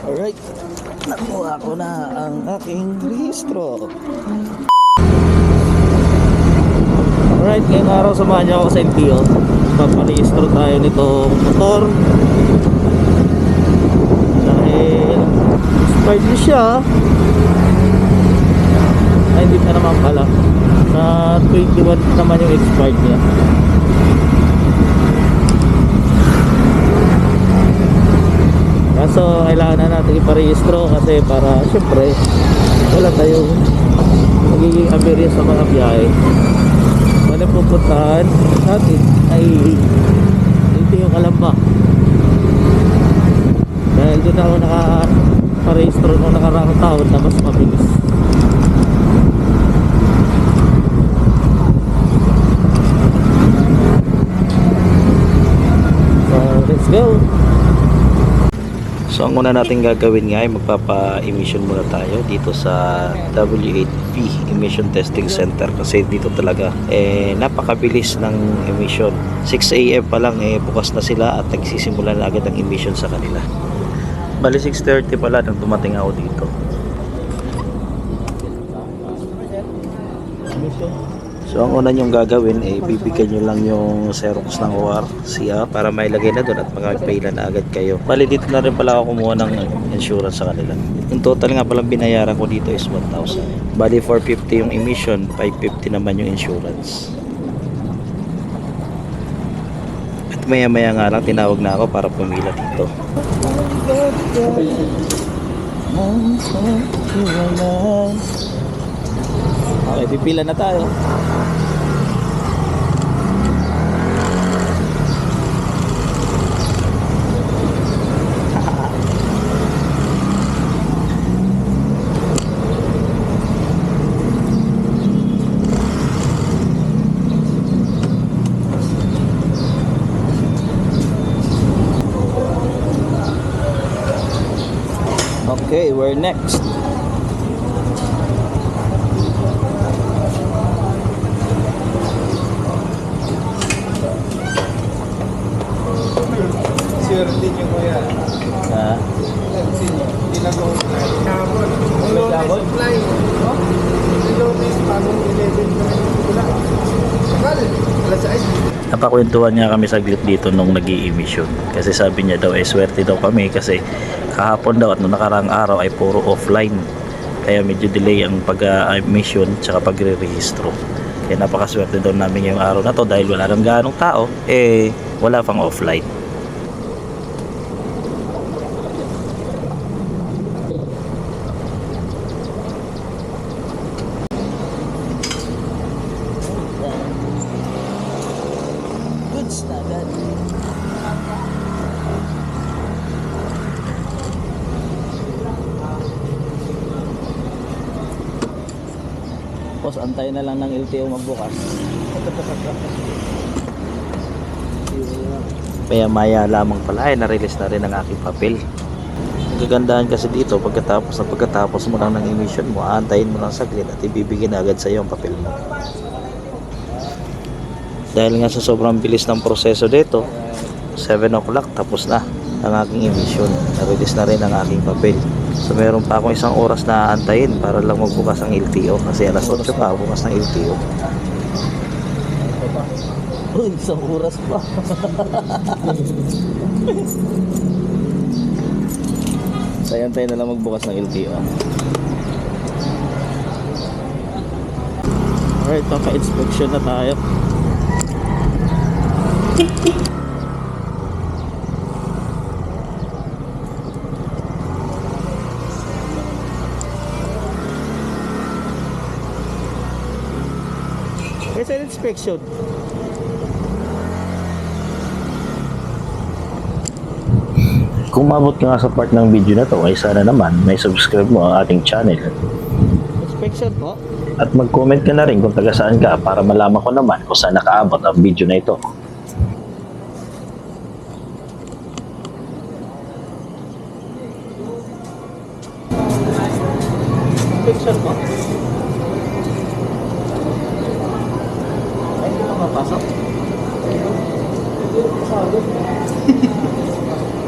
Alright, nakuha ko na ang aking rehistro. Alright, ngayong araw samahan niyo ako sa LTO. Paparehistro tayo nitong motor. Dahil expired na siya. Ay, hindi na naman pala. Sa 21 naman yung expired niya. Kaso kailangan na natin iparehistro kasi para syempre wala tayong magiging aberya sa mga biyahe. Wala pupuntahan natin ay hindi yung kalamba. Dahil doon ako nakaparehistro nung nakaraang taon na mas mabilis. So, let's go! So ang una natin gagawin nga ay magpapa-emission muna tayo dito sa W8P Emission Testing Center kasi dito talaga eh napakabilis ng emission. 6 AM pa lang eh bukas na sila at nagsisimula na agad ang emission sa kanila. Bali 6.30 pala nang dumating ako dito. So ang una nyong gagawin ay bibigyan nyo lang yung Xerox ng OR siya para mailagay na doon at makapailan na agad kayo. Bali dito na rin pala ako kumuha ng insurance sa kanila. Yung total nga palang binayaran ko dito is 1,000. Bali 450 yung emission, 550 naman yung insurance. At maya maya nga lang tinawag na ako para pumila dito. Okay, pipila na tayo. Okay, we're next. Swerte niyo kuya. Ah, Kasi ginagawa ko. Sabon. May sabon? Supply. No? Lunes, bagong 11 na rin wala. Sakal. Alas 6. Napakwentuhan nga kami saglit dito nung nag emission Kasi sabi niya daw, eh swerte daw kami kasi kahapon daw at nung nakarang araw ay puro offline. Kaya medyo delay ang pag-emission tsaka pagre-rehistro. Kaya napakaswerte daw namin yung araw na to dahil wala nang ganong tao, eh wala pang offline. Tapos antayin na lang ng LTO magbukas. Maya maya lamang pala ay na-release na rin ang aking papel. Kagandahan kasi dito pagkatapos na pagkatapos mo lang ng emission mo, aantayin mo lang saglit at ibibigay na agad sa iyo ang papel mo. Dahil nga sa sobrang bilis ng proseso dito, 7 o'clock tapos na ang aking emission. Na-release na rin ang aking papel. So meron pa akong isang oras na aantayin para lang magbukas ang LTO kasi alas 8 pa bukas ng LTO. Uy, isang oras pa. so tayo na lang magbukas ng LTO. Alright, papa-inspection na tayo. Kasi inspection. Kung mabot ka nga sa part ng video na to, ay sana naman may subscribe mo ang ating channel. Inspection po? At mag-comment ka na rin kung taga saan ka para malaman ko naman kung saan nakaabot ang video na ito. Mapasok.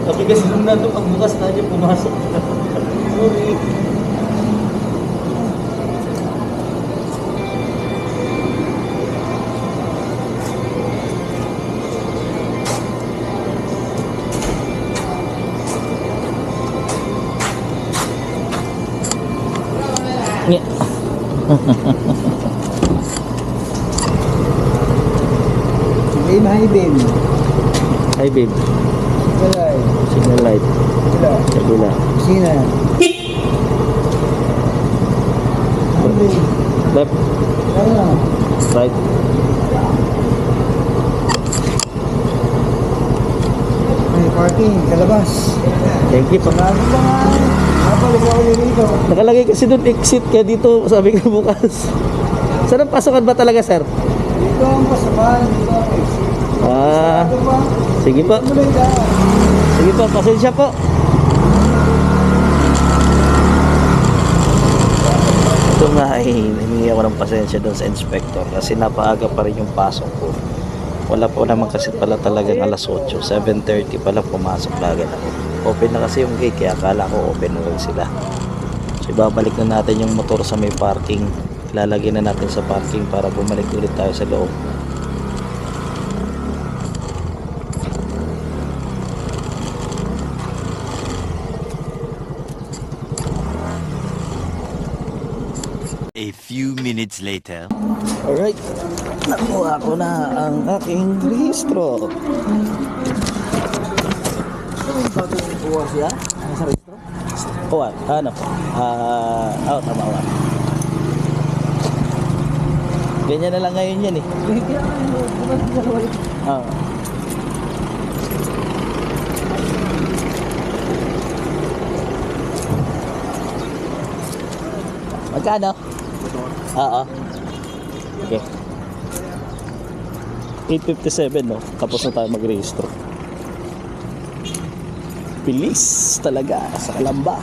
Tapi kasi nung Nung nandun pagbukas na niya, pumasok. Sorry. Yeah. Beam, hi beam. Hi babe, Galay. signal light. Wala. Kabila. Sina. Left, Ano? right. May parking, kalabas. Thank you. Ako ulit dito. Nakalagay kasi doon exit kaya dito sabi ko bukas. Saan ang pasokan ba talaga sir? Dito ang pasapan, dito ang exit. Ah, sige po. Sige po, pasensya po. Ito nga ay hiningi ako ng pasensya doon sa inspector kasi napaaga pa rin yung pasok ko. Wala po naman kasi pala talagang alas 8, 7.30 pala pumasok kagad ako. Open na kasi yung gate kaya akala ko open na sila. So ibabalik na natin yung motor sa may parking. Lalagyan na natin sa parking para bumalik ulit tayo sa loob. A few minutes later. Alright, nakuha ko na ang aking rehistro. Kuha siya? Ano sa rehistro? Kuha, ano po? Ah, oh, tama. Ganyan na lang ngayon yan eh. Ah. Magkano? Oo. Okay. 857 no? Tapos na tayo mag-rehistro. Bilis talaga sa kalamba.